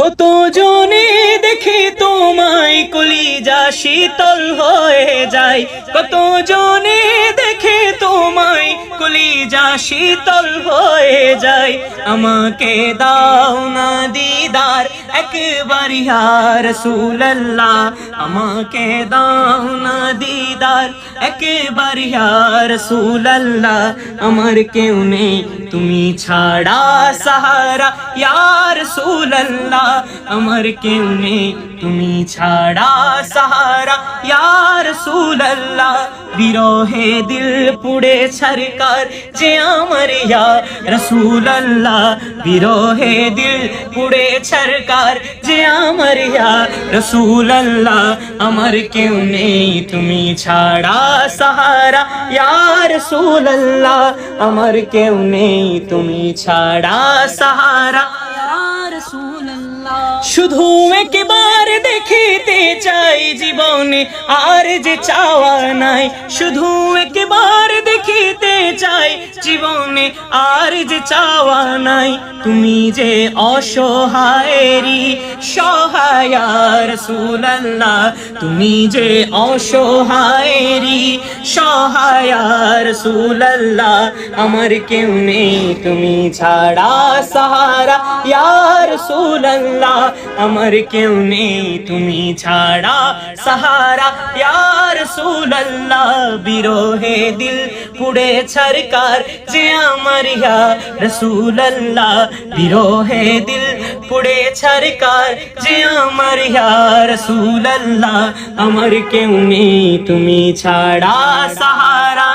কত জনে দেখে তোমায় কলিজা শীতল হয়ে যায় কত জনে দেখে তোমায় কলিজা শীতল হয়ে যায় আমাকে দাও না بار رسول اللہ اما کے داؤنا دیدار ایک بار اللہ امر کے انہیں تمہیں چھاڑا سہارا یا رسول اللہ امر کے انہیں تمہیں چھاڑا سہارا یا رسول ی رو ہے دل پڑے چرکار جے آ مریا رسو لہو ہے دل پڑے چرکار جے آ مریا رسول الہ امرک نئی تمہیں چھا سہارا یار رسول امرکےو نئی تمہیں چھا سہارا یار سول শুধু একবার দেখিতে চাই জীবনে আর যে চাওয়া নাই শুধু একবার দেখিতে চাই জীবনে আর যে চাওয়া নাই তুমি যে অসহায়েরই সহায়ার সুলাল্লাহ তুমি যে অসহায়েরই সহায়ার সুলাল্লাহ আমার কেউ নেই তুমি ছাড়া সাহারা ইয়ার رسول اللہ امر تمہیں چھاڑا سہارا یا رسول اللہ بیروہ دل پڑے چھرکار جی مریا رسول اللہ بیروہ دل پڑے چھرکار جی مریا رسول اللہ امر کیوں نے تمہیں چھاڑا سہارا